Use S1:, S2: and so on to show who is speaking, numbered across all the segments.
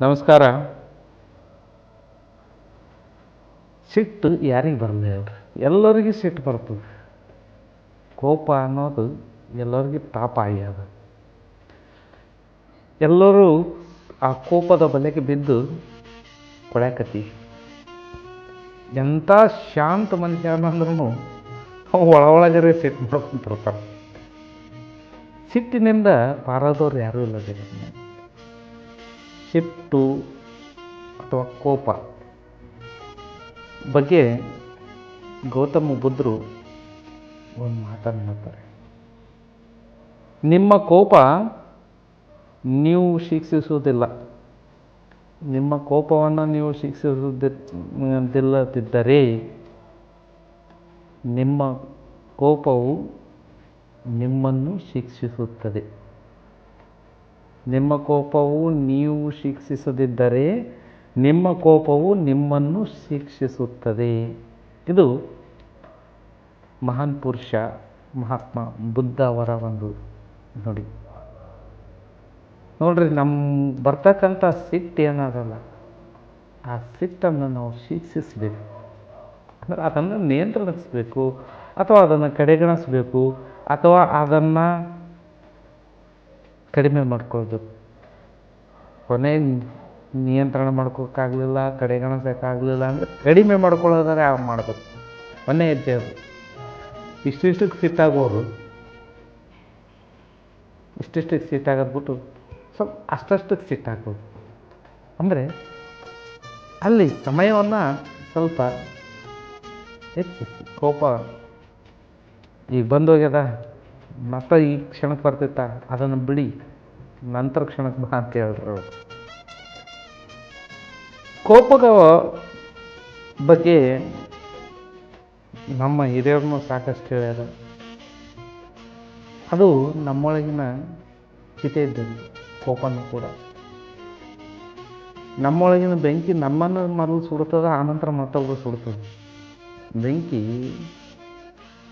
S1: ನಮಸ್ಕಾರ. ಸಿಟ್ಟು ಯಾರಿಗೆ ಬರಲಿ ಹೇಳ್ರಿ? ಎಲ್ಲರಿಗೂ ಸಿಟ್ಟು ಬರ್ತದೆ. ಕೋಪ ಅನ್ನೋದು ಎಲ್ಲರಿಗೂ ತಾಪ ಆಗ್ಯದ. ಎಲ್ಲರೂ ಆ ಕೋಪದ ಬಲೆಗೆ ಬಿದ್ದು ಕೊಳ್ಯಾಕತ್ತಿ ಎಂಥ ಶಾಂತ ಮನುಷ್ಯ ಅಂದ್ರೂ ಒಳ ಒಳಗರೆ ಸಿಟ್ಟು ಮಾಡ್ಕೊಂತಿರ್ತಾರೆ ಸಿಟ್ಟಿನಿಂದ ಪಾರಾದವ್ರು ಯಾರೂ ಇಲ್ಲ ಜಗತ್ತಿನಲ್ಲಿ ಸಿಟ್ಟು ಅಥವಾ ಕೋಪ ಬಗ್ಗೆ ಗೌತಮ ಬುದ್ಧರು ಒಂದು ಮಾತನ್ನು ಹೇಳ್ತಾರೆ. ನಿಮ್ಮ ಕೋಪ ನೀವು ಶಿಕ್ಷಿಸುವುದಿಲ್ಲ. ನಿಮ್ಮ ಕೋಪವನ್ನು ನೀವು ಶಿಕ್ಷಿಸುವುದಿಲ್ಲದಿದ್ದರೆ ನಿಮ್ಮ ಕೋಪವು ನಿಮ್ಮನ್ನು ಶಿಕ್ಷಿಸುತ್ತದೆ. ನಿಮ್ಮ ಕೋಪವು ನೀವು ಶಿಕ್ಷಿಸದಿದ್ದರೆ ನಿಮ್ಮ ಕೋಪವು ನಿಮ್ಮನ್ನು ಶಿಕ್ಷಿಸುತ್ತದೆ. ಇದು ಮಹಾನ್ ಪುರುಷ ಮಹಾತ್ಮ ಬುದ್ಧ ಅವರ ಒಂದು ನುಡಿ. ನೋಡ್ರಿ ನಮ್ಮ ಬರ್ತಕ್ಕಂಥ ಸಿಟ್ಟು ಏನಾದಲ್ಲ ಆ ಸಿಟ್ಟನ್ನು ನಾವು ಶಿಕ್ಷಿಸಬೇಕು. ಅಂದರೆ ಅದನ್ನು ನಿಯಂತ್ರಿಸಬೇಕು ಅಥವಾ ಅದನ್ನು ಕಡೆಗಣಿಸಬೇಕು ಅಥವಾ ಅದನ್ನು ಕಡಿಮೆ ಮಾಡ್ಕೊಳ್ಬೇಕು ಕೊನೆ ನಿಯಂತ್ರಣ ಮಾಡ್ಕೋಕ್ಕಾಗಲಿಲ್ಲ ಕಡೆಗಣಿಸೋಕ್ಕಾಗಲಿಲ್ಲ ಅಂದರೆ ಕಡಿಮೆ ಮಾಡ್ಕೊಳ್ಳೋದಾರೆ ಯಾವ ಮಾಡಬೇಕು. ಕೊನೆ ಹೆಜ್ಜೆ ಅದು. ಇಷ್ಟಿಷ್ಟಕ್ಕೆ ಸಿಟ್ಟಾಗೋರು ಇಷ್ಟಿಷ್ಟಕ್ಕೆ ಸಿಟ್ಟಾಗದ್ಬಿಟ್ಟು ಸ್ವಲ್ಪ ಅಷ್ಟಷ್ಟಕ್ಕೆ ಸಿಟ್ಟಾಗೋದು ಅಂದರೆ ಅಲ್ಲಿ ಸಮಯವನ್ನು ಸ್ವಲ್ಪ ಹೆಚ್ಚಿಸಿ, ಕೋಪ ಈಗ ಬಂದೋಗ್ಯದ? ಮತ್ತೆ ಈ ಕ್ಷಣಕ್ಕೆ ಬರ್ತೈತ? ಅದನ್ನು ಬಿಡಿ. ನಂತರ ಕ್ಷಣಕ್ಕೆ ಬಾ ಅಂತ ಹೇಳಿದ್ರು ಅವಳು ಕೋಪದ ಬಗ್ಗೆ ನಮ್ಮ ಹಿರಿಯರನ್ನು ಸಾಕಷ್ಟು ಹೇಳ್ಯಾರ. ಅದು ನಮ್ಮೊಳಗಿನ ಚಿತೆ ಇದ್ದದ್ದು ಕೋಪನೂ ಕೂಡ. ನಮ್ಮೊಳಗಿನ ಬೆಂಕಿ ನಮ್ಮನ್ನು ಮೊದಲು ಸುಡ್ತದ, ಆನಂತರ ಮತ್ತೊಬ್ಬರು ಸುಡ್ತದೆ. ಬೆಂಕಿ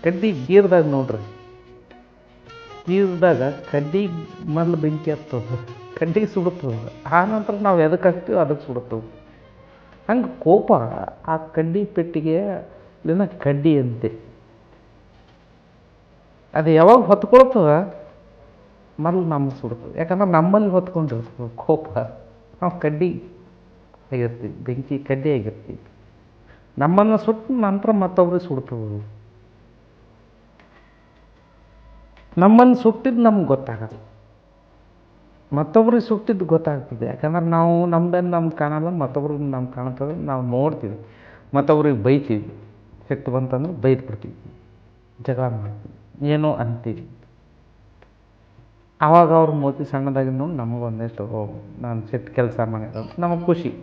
S1: ಕಡ್ಡಿ ಗೀರ್ದಾಗ ನೋಡ್ರಿ. ಗೀರ್ದಾಗ ಕಡ್ಡಿ ಮೊದಲು ಬೆಂಕಿ ಹತ್ತದ ಕಡ್ಡಿಗೆ ಸುಡುತ್ತದೆ. ಆ ನಂತರ ನಾವು ಎದಕ್ಕೆ ಹಾಕ್ತೀವಿ ಅದಕ್ಕೆ ಸುಡುತ್ತವೆ. ಹಂಗೆ ಕೋಪ ಆ ಕಡ್ಡಿ ಪೆಟ್ಟಿಗೆ ಇಲ್ಲಿನ ಕಡ್ಡಿ ಅಂತೆ. ಅದು ಯಾವಾಗ ಹೊತ್ಕೊಳ್ತದ? ಮೊದಲು ನಮ್ಮ ಸುಡ್ತದೆ ಯಾಕಂದ್ರೆ ನಮ್ಮಲ್ಲಿ ಹೊತ್ಕೊಂಡಿರ್ತದೆ ಕೋಪ. ನಾವು ಕಡ್ಡಿ ಆಗಿರ್ತೀವಿ, ಬೆಂಕಿ ಕಡ್ಡಿ ಆಗಿರ್ತೀವಿ. ನಮ್ಮನ್ನು ಸುಟ್ಟು ನಂತರ ಮತ್ತೊಬ್ರಿಗೆ ಸುಡ್ತವೆ ನಮ್ಮನ್ನು ಸುಟ್ಟಿದ್ದು ನಮ್ಗೆ ಗೊತ್ತಾಗಲ್ಲ. ಮತ್ತೊಬ್ರಿಗೆ ಸುಟ್ಟಿದ್ದು ಗೊತ್ತಾಗ್ತದೆ. ಯಾಕಂದ್ರೆ ನಾವು ನಮ್ದೇನು ನಮ್ಗೆ ಕಾಣಲ್ಲ, ಮತ್ತೊಬ್ರಿಗೆ ನಮ್ಗೆ ಕಾಣ್ತದೆ. ನಾವು ನೋಡ್ತೀವಿ. ಮತ್ತೊಬ್ರಿಗೆ ಬೈತೀವಿ. ಸಿಟ್ಟು ಬಂತಂದ್ರೆ ಬೈದು ಬಿಡ್ತೀವಿ ಜಗಳ ಮಾಡ್ತೀವಿ. ಏನೋ ಅಂತೀವಿ. ಆವಾಗ ಅವ್ರ ಮೋತಿ ಸಣ್ಣದಾಗಿ ನೋಡಿ ನಮಗೆ ಒಂದಿಷ್ಟು ನಾನು ಸಿಟ್ಟು ಕೆಲಸ ಮಾಡಿದ ನಮಗೆ ಖುಷಿ.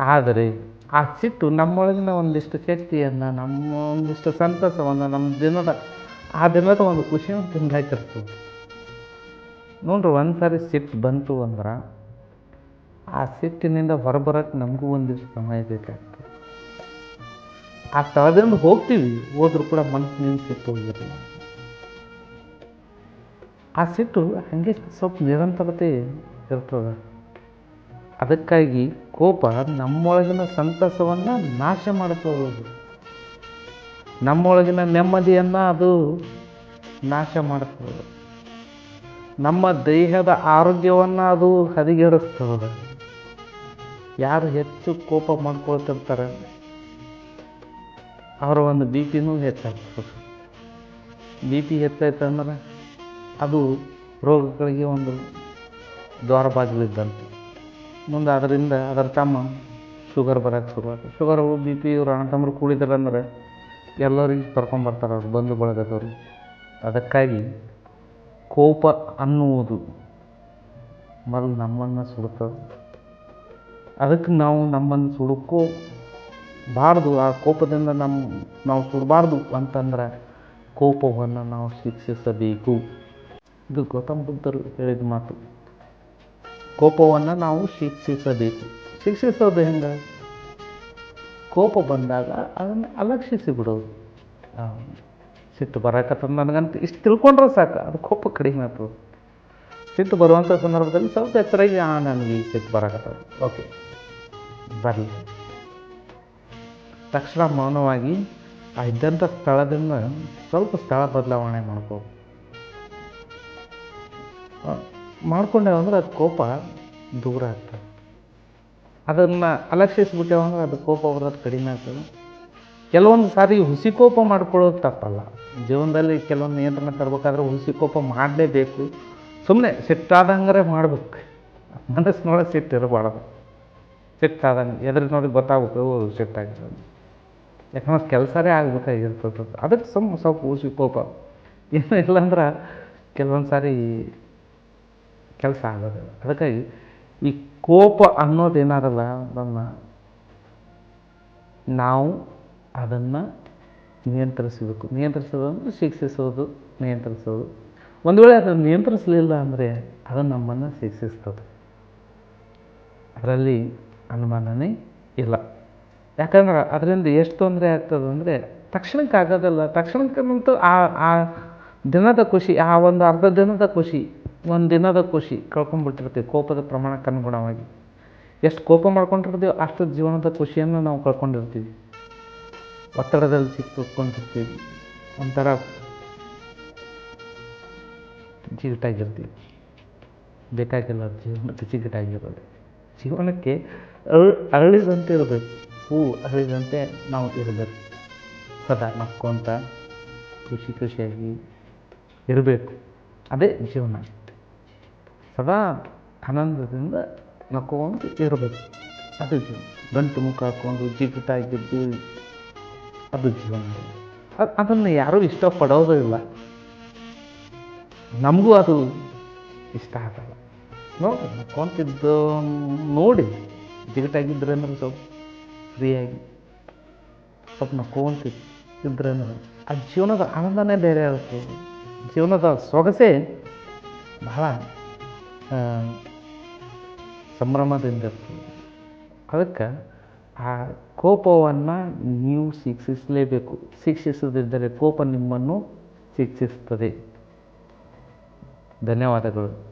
S1: ಆದರೆ ಆ ಸಿಟ್ಟು ನಮ್ಮೊಳಗಿನ ಒಂದಿಷ್ಟು ಶಕ್ತಿಯನ್ನು, ನಮ್ಮ ಒಂದಿಷ್ಟು ಸಂತಸವನ್ನು, ನಮ್ಮ ದಿನದ ಆ ದಿನದ ಒಂದು ಖುಷಿಯನ್ನು ತಿಂದಾಕಿರ್ತದೆ ನೋಡ್ರಿ, ಒಂದು ಸಾರಿ ಸಿಟ್ಟು ಬಂತು ಅಂದ್ರೆ ಆ ಸಿಟ್ಟಿನಿಂದ ಹೊರಬರಕ್ಕೆ ನಮಗೂ ಒಂದಿಷ್ಟು ಸಮಯ ಬೇಕಾಗ್ತದೆ. ಆ ಸ್ಥಳದಿಂದ ಹೋಗ್ತೀವಿ, ಹೋದ್ರೂ ಕೂಡ ಮನಸ್ಸಿನಿಂದ ಸಿಟ್ಟು ಹೋಗಿರಲ್ಲ. ಆ ಸಿಟ್ಟು ಹಂಗೆ ಸ್ವಲ್ಪ ನಿರಂತರತೆ ಇರ್ತದೆ. ಅದಕ್ಕಾಗಿ ಕೋಪ ನಮ್ಮೊಳಗಿನ ಸಂತಸವನ್ನು ನಾಶ ಮಾಡ್ಕೋಬೋದು ನಮ್ಮೊಳಗಿನ ನೆಮ್ಮದಿಯನ್ನು ಅದು ನಾಶ ಮಾಡ್ತದೆ. ನಮ್ಮ ದೇಹದ ಆರೋಗ್ಯವನ್ನು ಅದು ಹದಗೆಡಿಸ್ತದೆ. ಯಾರು ಹೆಚ್ಚು ಕೋಪ ಮಾಡ್ಕೊಳ್ತಿರ್ತಾರೆ ಅವರ ಒಂದು ಬಿ ಪಿನೂ ಹೆಚ್ಚಾಗ್ತದೆ. ಬಿ ಪಿ ಹೆಚ್ಚಾಯ್ತಂದ್ರೆ ಅದು ರೋಗಗಳಿಗೆ ಒಂದು ದ್ವಾರ ಬಾಗಿಲಿದ್ದಂತೆ ಮುಂದೆ ಅದರಿಂದ ಅದರ ತಮ್ಮ ಶುಗರ್ ಬರೋಕ್ಕೆ ಶುರುವಾಗ್ತದೆ. ಶುಗರು ಬಿ ಪಿ ಇವ್ರು ಅಣ್ಣ ತಮ್ಮರು ಕೂಡಿದಾರೆ ಅಂದ್ರೆ ಎಲ್ಲರಿಗೆ ಕರ್ಕೊಂಬರ್ತಾರೆ ಅವ್ರು, ಬಂಧು ಬಳಗದವರು. ಅದಕ್ಕಾಗಿ ಕೋಪ ಅನ್ನುವುದು ಮೊದಲು ನಮ್ಮನ್ನು ಸುಡುತ್ತದೆ. ಅದಕ್ಕೆ ನಾವು ನಮ್ಮನ್ನು ಸುಡುಕೋ ಬಾರದು ಆ ಕೋಪದಿಂದ ನಮ್ಮ ನಾವು ಸುಡಬಾರ್ದು ಅಂತಂದ್ರೆ ಕೋಪವನ್ನು ನಾವು ಶಿಕ್ಷಿಸಬೇಕು. ಇದು ಗೌತಮ್ ಬುದ್ಧರು ಹೇಳಿದ ಮಾತು. ಕೋಪವನ್ನು ನಾವು ಶಿಕ್ಷಿಸಬೇಕು. ಶಿಕ್ಷಿಸೋದು ಹೆಂಗೆ? ಕೋಪ ಬಂದಾಗ ಅದನ್ನು ಅಲಕ್ಷಿಸಿ ಬಿಡೋದು. ಸಿಟ್ಟು ಬರಕತ್ತದ ನನಗಂತ ಇಷ್ಟು ತಿಳ್ಕೊಂಡ್ರೆ ಸಾಕು ಅದು ಕೋಪ ಕಡಿಮೆ ಆಗ್ತದೆ. ಸಿಟ್ಟು ಬರುವಂಥ ಸಂದರ್ಭದಲ್ಲಿ ಸ್ವಲ್ಪ ಎಚ್ಚರಾಗಿ ಆ ನನಗೆ ಈ ಸಿಟ್ಟು ಬರಕತ್ತದ. ಓಕೆ ಬರಲಿ. ತಕ್ಷಣ ಮೌನವಾಗಿ ಆ ಇದ್ದಂಥ ಸ್ಥಳದಿಂದ ಸ್ವಲ್ಪ ಸ್ಥಳ ಬದಲಾವಣೆ ಮಾಡ್ಕೋ ಆ, ಮಾಡ್ಕೊಂಡೇವು ಅಂದ್ರೆ ಅದು ಕೋಪ ದೂರ ಆಗ್ತದೆ. ಅದನ್ನು ಅಲಕ್ಷಿಸ್ಬಿಟ್ಟೆವು ಅಂದ್ರೆ ಅದು ಕೋಪ ಬರೋದು ಕಡಿಮೆ ಆಗ್ತದೆ. ಕೆಲವೊಂದು ಸಾರಿ ಹುಸಿ ಕೋಪ ಮಾಡ್ಕೊಳ್ಳೋದು ತಪ್ಪಲ್ಲ. ಜೀವನದಲ್ಲಿ ಕೆಲವೊಂದು ನಿಯಂತ್ರಣ ತರಬೇಕಾದ್ರೆ ಹುಸಿ ಕೋಪ ಮಾಡಲೇಬೇಕು. ಸುಮ್ಮನೆ ಸಿಟ್ಟಾದಂಗರೆ ಮಾಡ್ಬೇಕು. ಮನಸ್ಸಿನೊಳಗೆ ಸಿಟ್ಟು ಇರಬಾರ್ದು. ಸಿಟ್ಟಾದಂಗೆ ಎದುರು ನೋಡಿ ಗೊತ್ತಾಗುತ್ತೆ ಸಿಟ್ಟಾಗಿರೋದು ಯಾಕಂದ್ರೆ ಕೆಲಸನೇ ಆಗ್ಬೇಕಾಗಿರ್ತದೆ ಅದಕ್ಕೆ ಸುಮ್ಮ ಸ್ವಲ್ಪ ಹುಸಿ ಕೋಪ. ಏನೂ ಇಲ್ಲಾಂದ್ರೆ ಕೆಲವೊಂದು ಸಾರಿ ಕೆಲಸ ಆಗೋದಿಲ್ಲ. ಅದಕ್ಕಾಗಿ ಈ ಕೋಪ ಅನ್ನೋದೇನಾರಲ್ಲ ಅದನ್ನು ನಾವು ಅದನ್ನು ನಿಯಂತ್ರಿಸಬೇಕು. ನಿಯಂತ್ರಿಸೋದಂದ್ರೆ ಶಿಕ್ಷಿಸೋದು, ನಿಯಂತ್ರಿಸೋದು. ಒಂದು ವೇಳೆ ಅದನ್ನು ನಿಯಂತ್ರಿಸಲಿಲ್ಲ ಅಂದರೆ ಅದು ನಮ್ಮನ್ನು ಶಿಕ್ಷಿಸ್ತದೆ. ಅದರಲ್ಲಿ ಅನುಮಾನನೇ ಇಲ್ಲ. ಯಾಕಂದ್ರೆ ಅದರಿಂದ ಎಷ್ಟು ತೊಂದರೆ ಆಗ್ತದೆ ಅಂದರೆ ತಕ್ಷಣಕ್ಕೆ ಆಗೋದಲ್ಲ. ತಕ್ಷಣಕ್ಕಂತೂ ಆ ಆ ದಿನದ ಖುಷಿ, ಆ ಒಂದು ಅರ್ಧ ದಿನದ ಖುಷಿ ಒಂದು ದಿನದ ಖುಷಿ ಕಳ್ಕೊಂಡ್ಬಿಟ್ಟಿರ್ತೀವಿ ಕೋಪದ ಪ್ರಮಾಣಕ್ಕೆ ಅನುಗುಣವಾಗಿ ಎಷ್ಟು ಕೋಪ ಮಾಡ್ಕೊಂಡಿರ್ತೀವಿ ಅಷ್ಟು ಜೀವನದ ಖುಷಿಯನ್ನು ನಾವು ಕಳ್ಕೊಂಡಿರ್ತೀವಿ. ಒತ್ತಡದಲ್ಲಿ ಸಿಕ್ಕಿಕೊಂಡಿರ್ತೀವಿ ಒಂಥರ ಚಿಗಟಾಗಿರ್ತೀವಿ ಬೇಕಾಗಿಲ್ಲ ಜೀವನಕ್ಕೆ ಚಿಗಟಾಗಿರೋದು ಜೀವನಕ್ಕೆ ಅರಳು ಅರಳಿದಂತೆ ಇರಬೇಕು. ಹೂ ಅರಳಿದಂತೆ ನಾವು ಇರಬೇಕು. ಸದಾ ನಕ್ಕೊಂತ ಖುಷಿ ಖುಷಿಯಾಗಿ ಇರಬೇಕು. ಅದೇ ಜೀವನ. ಸದಾ ಆನಂದದಿಂದ ನಕ್ಕೊಂಡು ಇರಬೇಕು. ಅದು ಜೀವನ. ಗಂಟು ಮುಖ ಹಾಕ್ಕೊಂಡು ಜಿಗಿಟಾಗಿದ್ದು ಅದು ಜೀವನ. ಅದು ಅದನ್ನು ಯಾರೂ ಇಷ್ಟಪಡೋದು ಇಲ್ಲ. ನಮಗೂ ಅದು ಇಷ್ಟ ಆಗಲ್ಲ. ನೋಡಿ, ನಕ್ಕೊಂತಿದ್ದು ನೋಡಿ ಜಿಗಟಾಗಿದ್ರೆ ಅಂದ್ರೆ ಸ್ವಲ್ಪ ಫ್ರೀಯಾಗಿ, ಸ್ವಲ್ಪ ನಕ್ಕೊಂತಿದ್ದರೆ ಅಂದ್ರೆ ಆ ಜೀವನದ ಆನಂದನೇ ಬೇರೆ ಇರುತ್ತೆ ಜೀವನದ ಸೊಗಸೇ ಬಹಳ ಸಂಭ್ರಮದಿಂದ ಅದಕ್ಕೆ ಆ ಕೋಪವನ್ನು ನೀವು ಶಿಕ್ಷಿಸಲೇಬೇಕು. ಶಿಕ್ಷಿಸದಿದ್ದರೆ ಕೋಪ ನಿಮ್ಮನ್ನು ಶಿಕ್ಷಿಸ್ತದೆ. ಧನ್ಯವಾದಗಳು.